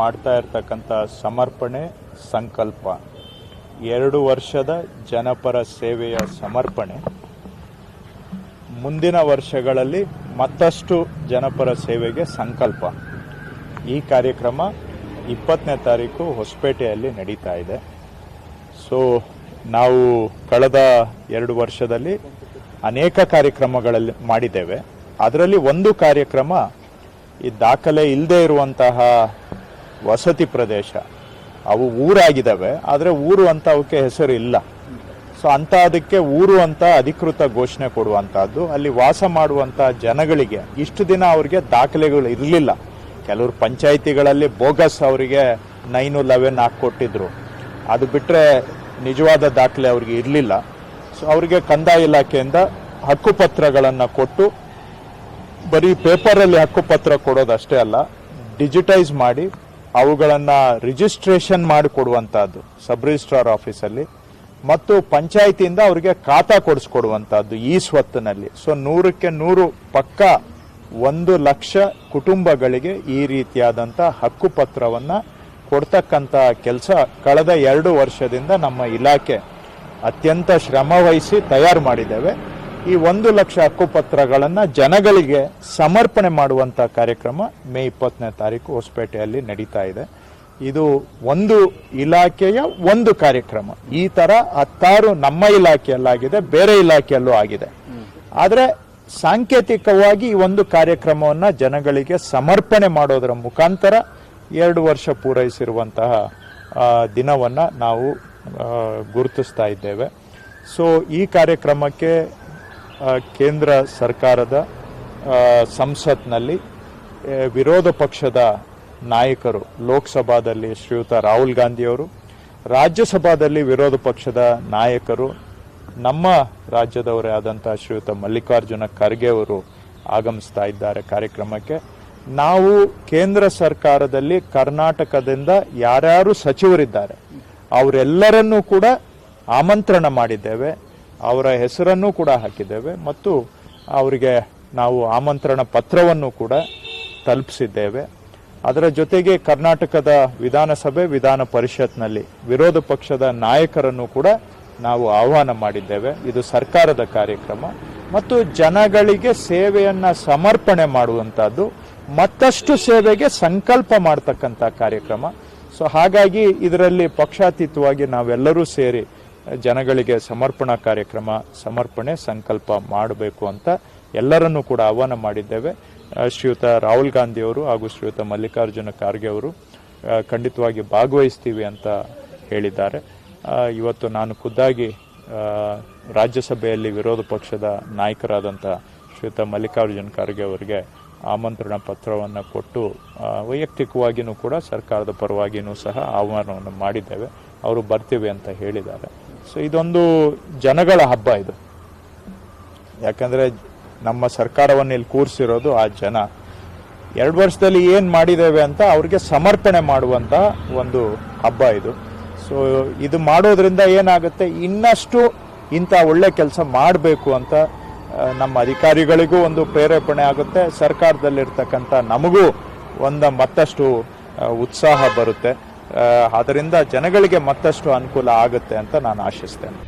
ಮಾಡ್ತಾ ಇರ್ತಕ್ಕಂಥ ಸಮರ್ಪಣೆ ಸಂಕಲ್ಪ. ಎರಡು ವರ್ಷದ ಜನಪರ ಸೇವೆಯ ಸಮರ್ಪಣೆ. ಮುಂದಿನ ವರ್ಷಗಳಲ್ಲಿ ಮತ್ತಷ್ಟು ಜನಪರ ಸೇವೆಗೆ ಸಂಕಲ್ಪ. ಈ ಕಾರ್ಯಕ್ರಮ ಇಪ್ಪತ್ತನೇ ತಾರೀಕು ಹೊಸಪೇಟೆಯಲ್ಲಿ ನಡೀತಾ ಇದೆ. ಸೊ ನಾವು ಕಳೆದ ಎರಡು ವರ್ಷದಲ್ಲಿ ಅನೇಕ ಕಾರ್ಯಕ್ರಮಗಳಲ್ಲಿ ಮಾಡಿದ್ದೇವೆ. ಅದರಲ್ಲಿ ಒಂದು ಕಾರ್ಯಕ್ರಮ ಈ ದಾಖಲೆ ಇಲ್ಲದೆ ಇರುವಂತಹ ವಸತಿ ಪ್ರದೇಶ. ಅವು ಊರಾಗಿದ್ದಾವೆ, ಆದರೆ ಊರು ಅಂತ ಅವಕ್ಕೆ ಹೆಸರು ಇಲ್ಲ. ಸೊ ಅಂತ ಅದಕ್ಕೆ ಊರು ಅಂತ ಅಧಿಕೃತ ಘೋಷಣೆ ಕೊಡುವಂಥದ್ದು, ಅಲ್ಲಿ ವಾಸ ಮಾಡುವಂಥ ಜನಗಳಿಗೆ ಇಷ್ಟು ದಿನ ಅವರಿಗೆ ದಾಖಲೆಗಳು ಇರಲಿಲ್ಲ. ಕೆಲವರು ಪಂಚಾಯಿತಿಗಳಲ್ಲಿ ಬೋಗಸ್ ಅವರಿಗೆ ನೈನು ಲೆವೆನ್ ಹಾಕ್ಕೊಟ್ಟಿದ್ರು. ಅದು ಬಿಟ್ಟರೆ ನಿಜವಾದ ದಾಖಲೆ ಅವ್ರಿಗೆ ಇರಲಿಲ್ಲ. ಸೊ ಅವರಿಗೆ ಕಂದಾಯ ಇಲಾಖೆಯಿಂದ ಹಕ್ಕುಪತ್ರಗಳನ್ನು ಕೊಟ್ಟು, ಬರೀ ಪೇಪರಲ್ಲಿ ಹಕ್ಕುಪತ್ರ ಕೊಡೋದಷ್ಟೇ ಅಲ್ಲ, ಡಿಜಿಟೈಸ್ ಮಾಡಿ ಅವುಗಳನ್ನು ರಿಜಿಸ್ಟ್ರೇಷನ್ ಮಾಡಿ ಕೊಡುವಂತಹದ್ದು ಸಬ್ ರಿಜಿಸ್ಟ್ರಾರ್ ಆಫೀಸಲ್ಲಿ, ಮತ್ತು ಪಂಚಾಯಿತಿಯಿಂದ ಅವರಿಗೆ ಖಾತಾ ಕೊಡಿಸ್ಕೊಡುವಂಥದ್ದು ಈ ಸ್ವತ್ತಿನಲ್ಲಿ. ಸೊ, ನೂರಕ್ಕೆ ನೂರು ಪಕ್ಕ ಒಂದು ಲಕ್ಷ ಕುಟುಂಬಗಳಿಗೆ ಈ ರೀತಿಯಾದಂಥ ಹಕ್ಕುಪತ್ರವನ್ನು ಕೊಡ್ತಕ್ಕಂಥ ಕೆಲಸ ಕಳೆದ ಎರಡು ವರ್ಷದಿಂದ ನಮ್ಮ ಇಲಾಖೆ ಅತ್ಯಂತ ಶ್ರಮವಹಿಸಿ ತಯಾರು ಮಾಡಿದ್ದೇವೆ. ಈ ಒಂದು ಲಕ್ಷ ಹಕ್ಕುಪತ್ರಗಳನ್ನು ಜನಗಳಿಗೆ ಸಮರ್ಪಣೆ ಮಾಡುವಂಥ ಕಾರ್ಯಕ್ರಮ ಮೇ ಇಪ್ಪತ್ತನೇ ತಾರೀಕು ಹೊಸಪೇಟೆಯಲ್ಲಿ ನಡೀತಾ ಇದೆ. ಇದು ಒಂದು ಇಲಾಖೆಯ ಒಂದು ಕಾರ್ಯಕ್ರಮ. ಈ ತರ ಹತ್ತಾರು ನಮ್ಮ ಇಲಾಖೆಯಲ್ಲಾಗಿದೆ, ಬೇರೆ ಇಲಾಖೆಯಲ್ಲೂ ಆಗಿದೆ. ಆದರೆ ಸಾಂಕೇತಿಕವಾಗಿ ಈ ಒಂದು ಕಾರ್ಯಕ್ರಮವನ್ನ ಜನಗಳಿಗೆ ಸಮರ್ಪಣೆ ಮಾಡೋದರ ಮುಖಾಂತರ ಎರಡು ವರ್ಷ ಪೂರೈಸಿರುವಂತಹ ದಿನವನ್ನ ನಾವು ಗುರುತಿಸ್ತಾ ಇದ್ದೇವೆ. ಸೊ ಈ ಕಾರ್ಯಕ್ರಮಕ್ಕೆ ಕೇಂದ್ರ ಸರ್ಕಾರದ ಸಂಸತ್ನಲ್ಲಿ ವಿರೋಧ ಪಕ್ಷದ ನಾಯಕರು, ಲೋಕಸಭಾದಲ್ಲಿ ಶ್ರೀಯುತ ರಾಹುಲ್ ಗಾಂಧಿಯವರು, ರಾಜ್ಯಸಭಾದಲ್ಲಿ ವಿರೋಧ ಪಕ್ಷದ ನಾಯಕರು, ನಮ್ಮ ರಾಜ್ಯದವರೇ ಆದಂತಹ ಶ್ರೀಯುತ ಮಲ್ಲಿಕಾರ್ಜುನ ಖರ್ಗೆ ಅವರು ಆಗಮಿಸ್ತಾ ಇದ್ದಾರೆ ಕಾರ್ಯಕ್ರಮಕ್ಕೆ. ನಾವು ಕೇಂದ್ರ ಸರ್ಕಾರದಲ್ಲಿ ಕರ್ನಾಟಕದಿಂದ ಯಾರ್ಯಾರು ಸಚಿವರಿದ್ದಾರೆ, ಅವರೆಲ್ಲರನ್ನೂ ಕೂಡ ಆಮಂತ್ರಣ ಮಾಡಿದ್ದೇವೆ. ಅವರ ಹೆಸರನ್ನು ಕೂಡ ಹಾಕಿದ್ದೇವೆ ಮತ್ತು ಅವರಿಗೆ ನಾವು ಆಮಂತ್ರಣ ಪತ್ರವನ್ನು ಕೂಡ ತಲುಪಿಸಿದ್ದೇವೆ. ಅದರ ಜೊತೆಗೆ ಕರ್ನಾಟಕದ ವಿಧಾನಸಭೆ, ವಿಧಾನ ಪರಿಷತ್ನಲ್ಲಿ ವಿರೋಧ ಪಕ್ಷದ ನಾಯಕರನ್ನು ಕೂಡ ನಾವು ಆಹ್ವಾನ ಮಾಡಿದ್ದೇವೆ. ಇದು ಸರ್ಕಾರದ ಕಾರ್ಯಕ್ರಮ. ಮತ್ತು ಜನಗಳಿಗೆ ಸೇವೆಯನ್ನ ಸಮರ್ಪಣೆ ಮಾಡುವಂತಹದ್ದು, ಮತ್ತಷ್ಟು ಸೇವೆಗೆ ಸಂಕಲ್ಪ ಮಾಡತಕ್ಕಂಥ ಕಾರ್ಯಕ್ರಮ. ಸೊ, ಹಾಗಾಗಿ ಇದರಲ್ಲಿ ಪಕ್ಷಾತೀತವಾಗಿ ನಾವೆಲ್ಲರೂ ಸೇರಿ ಜನಗಳಿಗೆ ಸಮರ್ಪಣಾ ಕಾರ್ಯಕ್ರಮ, ಸಮರ್ಪಣೆ ಸಂಕಲ್ಪ ಮಾಡಬೇಕು ಅಂತ ಎಲ್ಲರನ್ನೂ ಕೂಡ ಆಹ್ವಾನ ಮಾಡಿದ್ದೇವೆ. ಶ್ರೀಯುತ ರಾಹುಲ್ ಗಾಂಧಿ ಅವರು ಹಾಗೂ ಶ್ರೀಯುತ ಮಲ್ಲಿಕಾರ್ಜುನ ಖಾರ್ಗೆ ಅವರು ಖಂಡಿತವಾಗಿ ಭಾಗವಹಿಸ್ತೀವಿ ಅಂತ ಹೇಳಿದ್ದಾರೆ. ಇವತ್ತು ನಾನು ಖುದ್ದಾಗಿ ರಾಜ್ಯಸಭೆಯಲ್ಲಿ ವಿರೋಧ ಪಕ್ಷದ ನಾಯಕರಾದಂಥ ಶ್ರೀಯುತ ಮಲ್ಲಿಕಾರ್ಜುನ ಖಾರ್ಗೆ ಅವರಿಗೆ ಆಮಂತ್ರಣ ಪತ್ರವನ್ನು ಕೊಟ್ಟು ವೈಯಕ್ತಿಕವಾಗಿಯೂ ಕೂಡ ಸರ್ಕಾರದ ಪರವಾಗಿಯೂ ಸಹ ಆಹ್ವಾನವನ್ನು ಮಾಡಿದ್ದೇವೆ. ಅವರು ಬರ್ತೀವಿ ಅಂತ ಹೇಳಿದ್ದಾರೆ. ಸೊ ಇದೊಂದು ಜನಗಳ ಹಬ್ಬ ಇದು. ಯಾಕಂದ್ರೆ ನಮ್ಮ ಸರ್ಕಾರವನ್ನು ಇಲ್ಲಿ ಕೂರಿಸಿರೋದು ಆ ಜನ. ಎರಡು ವರ್ಷದಲ್ಲಿ ಏನು ಮಾಡಿದ್ದೇವೆ ಅಂತ ಅವ್ರಿಗೆ ಸಮರ್ಪಣೆ ಮಾಡುವಂತ ಒಂದು ಹಬ್ಬ ಇದು. ಸೊ ಇದು ಮಾಡೋದ್ರಿಂದ ಏನಾಗುತ್ತೆ? ಇನ್ನಷ್ಟು ಇಂಥ ಒಳ್ಳೆ ಕೆಲಸ ಮಾಡಬೇಕು ಅಂತ ನಮ್ಮ ಅಧಿಕಾರಿಗಳಿಗೂ ಒಂದು ಪ್ರೇರೇಪಣೆ ಆಗುತ್ತೆ. ಸರ್ಕಾರದಲ್ಲಿರ್ತಕ್ಕಂಥ ನಮಗೂ ಒಂದು ಮತ್ತಷ್ಟು ಉತ್ಸಾಹ ಬರುತ್ತೆ. ಅದರಿಂದ ಜನಗಳಿಗೆ ಮತ್ತಷ್ಟು ಅನುಕೂಲ ಆಗುತ್ತೆ ಅಂತ ನಾನು ಆಶಿಸ್ತೇನೆ.